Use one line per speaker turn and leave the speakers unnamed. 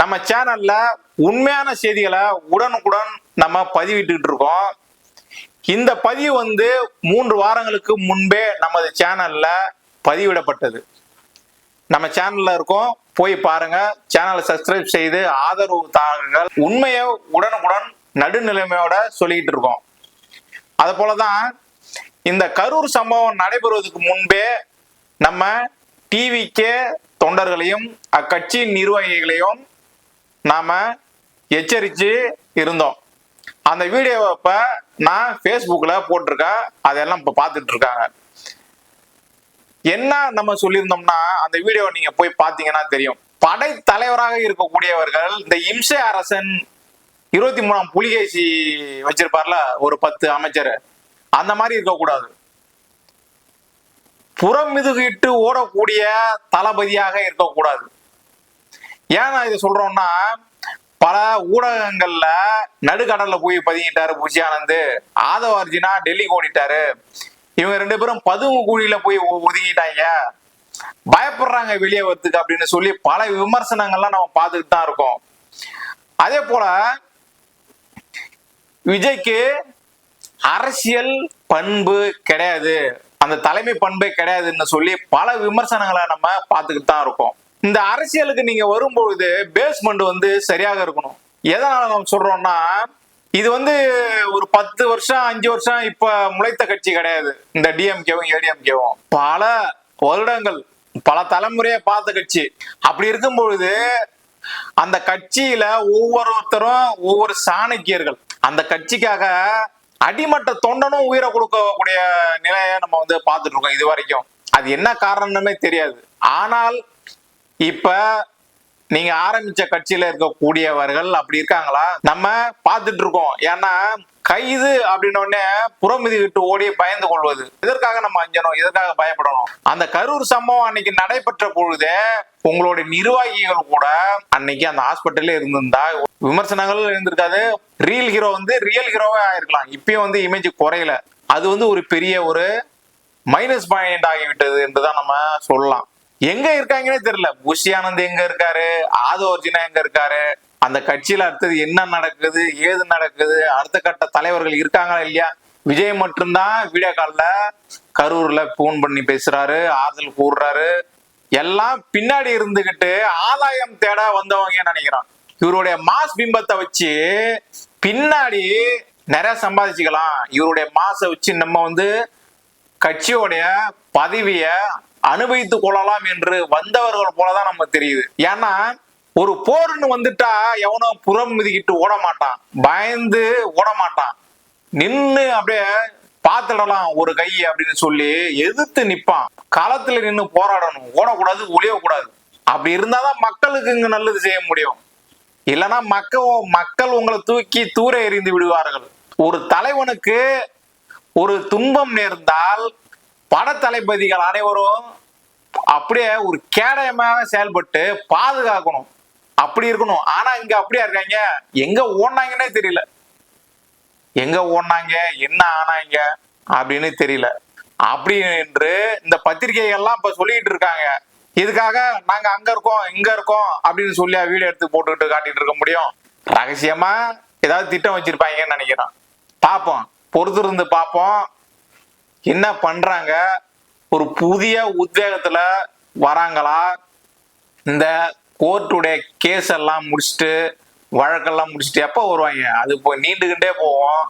நம்ம சேனல்ல உண்மையான செய்திகளை உடனுக்குடன் நம்ம பதிவிட்டுக்கிட்டு இருக்கோம். இந்த பதிவு வந்து மூன்று வாரங்களுக்கு முன்பே நமது சேனல்ல பதிவிடப்பட்டது. நம்ம சேனல்ல இருக்கோம். போய் பாருங்க. சேனலை சப்ஸ்கிரைப் செய்து ஆதரவு தாருங்கள். உண்மையை உடனுக்குடன் நடுநிலைமையோட சொல்லிக்கிட்டு இருக்கோம். அது போலதான் இந்த கரூர் சம்பவம் நடைபெறுவதற்கு முன்பே நம்ம டிவிக்கே தொண்டர்களையும் அக்கட்சியின் நிர்வாகிகளையும் நாம எச்சரித்து இருந்தோம். அந்த வீடியோவை இப்ப நான் ஃபேஸ்புக்கில் போட்டிருக்கேன் அதெல்லாம் இப்போ பார்த்துட்டு இருக்காங்க. என்ன நம்ம சொல்லியிருந்தோம்னா அந்த வீடியோ நீங்க போய் பார்த்தீங்கன்னா தெரியும். படை தலைவராக இருக்கக்கூடியவர்கள் இந்த இம்சை அரசன் இருபத்தி மூணாம் புலிகேசி வச்சிருப்பார்ல ஒரு பத்து அமைச்சர். அந்த மாதிரி இருக்கக்கூடாது. புறமிதுகிட்டு ஓடக்கூடிய தளபதியாக இருக்கக்கூடாது. ஏன் நான் இதை சொல்றோம்னா பல ஊடகங்கள்ல நடுக்கடல்ல போய் பதுங்கிட்டாரு புஷி ஆனந்த் ஆதவ அர்ஜுனா டெல்லிக்கு ஓடிட்டாரு. இவங்க ரெண்டு பேரும் பதுங்கு குழியில போய் ஒதுங்கிட்டாங்க. பயப்படுறாங்க வெளியே வரத்துக்கு அப்படின்னு சொல்லி பல விமர்சனங்கள்லாம் நம்ம பார்த்துக்கிட்டு தான் இருக்கோம். அதே போல விஜய்க்கு அரசியல் பண்பு கிடையாது. அந்த தலைமை பண்பே கிடையாதுன்னு சொல்லி பல விமர்சனங்களை நம்ம பார்த்துக்கிட்டு தான் இருக்கோம். இந்த அரசியலுக்கு நீங்க வரும்பொழுது பேஸ்மெண்ட் வந்து சரியாக இருக்கணும். எதனால நம்ம சொல்றோம்னா இது வந்து ஒரு பத்து வருஷம் அஞ்சு வருஷம் இப்ப முளைத்த கட்சி கிடையாது. இந்த டிஎம்கேவும் ஏடிஎம்கேவும் பல வருடங்கள் பல தலைமுறையா பார்த்த கட்சி. அப்படி இருக்கும் பொழுது அந்த கட்சியில ஒவ்வொருத்தரும் ஒவ்வொரு சாணக்கியர்கள் அந்த கட்சிக்காக அடிமட்ட தொண்டனும் உயிரை கொடுக்கக்கூடிய நிலையை நம்ம வந்து பார்த்துட்டு இருக்கோம் இது வரைக்கும் அது என்ன காரணமே தெரியாது. ஆனால் இப்ப நீங்க ஆரம்பிச்ச கட்சியில இருக்கக்கூடியவர்கள் அப்படி இருக்காங்களா? நம்ம பார்த்துட்டு இருக்கோம். ஏன்னா கைது அப்படின்ன உடனே விட்டு ஓடி பயந்து கொள்வது. இதற்காக நம்ம அஞ்சணும்? இதற்காக பயப்படணும்? அந்த கரூர் சம்பவம் அன்னைக்கு நடைபெற்ற பொழுதே உங்களுடைய நிர்வாகிகள் கூட அன்னைக்கு அந்த ஹாஸ்பிட்டல்ல இருந்திருந்தா விமர்சனங்கள் இருந்திருக்காது ரியல் ஹீரோ வந்து ரியல் ஹீரோவே ஆயிருக்கலாம் இப்பயும் வந்து இமேஜ் குறையல. அது வந்து ஒரு பெரிய ஒரு மைனஸ் பாயிண்ட் ஆகிவிட்டது என்றுதான் நம்ம சொல்லலாம். எங்க இருக்காங்கன்னே தெரியல. புஷி ஆனந்த் எங்க இருக்காரு? ஆதோ அர்ஜுனா எங்க இருக்காரு? அந்த கட்சியில அடுத்தது என்ன நடக்குது? ஏது நடக்குது? அடுத்த கட்ட தலைவர்கள் இருக்காங்களா இல்லையா? விஜய் மட்டும்தான் வீடியோ காலில் கரூர்ல போன் பண்ணி பேசுறாரு ஆறுதல் கூடுறாரு எல்லாம் பின்னாடி இருந்துகிட்டு ஆதாயம் தேட வந்தவங்க நினைக்கிறான் இவருடைய மாஸ் பிம்பத்தை வச்சு பின்னாடி நிறைய சம்பாதிச்சுக்கலாம். இவருடைய மாசை வச்சு நம்ம வந்து கட்சியோடைய பதவிய அனுபவித்துக் கொள்ளலாம் என்று வந்தவர்கள் போலதான் நம்ம தெரியுது. ஏன்னா ஒரு போர்னு வந்துட்டா எவனோ புறம் மிதிக்கிட்டு ஓட மாட்டான். பயந்து ஓட மாட்டான். நின்னு அப்படியே பார்த்துடலாம் ஒரு கை அப்படின்னு சொல்லி எதிர்த்து நிப்பான். களத்துல நின்னு போராடணும். ஓடக்கூடாது ஒளியக்கூடாது. அப்படி இருந்தாதான் மக்களுக்கு இங்க நல்லது செய்ய முடியும். இல்லைன்னா மக்கள் மக்கள் உங்களை தூக்கி தூர எறிந்து விடுவார்கள். ஒரு தலைவனுக்கு ஒரு துன்பம் நேர்ந்தால் படத்தளபதிகள் அனைவரும் அப்படியே ஒரு கேடயமாக செயல்பட்டு பாதுகாக்கணும். அப்படி இருக்கணும். ஆனா இங்க அப்படியா இருக்காங்க? எங்க ஓடினாங்கன்னே தெரியல. எங்க ஓடினாங்க? என்ன ஆனாங்க? அப்படின்னு தெரியல. அப்படி என்று இந்த பத்திரிகைகள்லாம் இப்ப சொல்லிட்டு இருக்காங்க. இதுக்காக நாங்க அங்க இருக்கோம் இங்க இருக்கோம் அப்படின்னு சொல்லி வீடியோ எடுத்து போட்டுக்கிட்டு காட்டிட்டு இருக்க முடியும். ரகசியமா ஏதாவது திட்டம் வச்சிருப்பாங்கன்னு நினைக்கிறேன். பார்ப்போம். பொறுத்திருந்து பார்ப்போம். என்ன பண்றாங்க? ஒரு புதிய உத்வேகத்துல வராங்களா? இந்த கோர்ட்டுடைய கேஸ் எல்லாம் முடிச்சுட்டு வழக்கெல்லாம் முடிச்சுட்டு எப்போ வருவாங்க? அது இப்போ நீண்டுகிட்டே போவோம்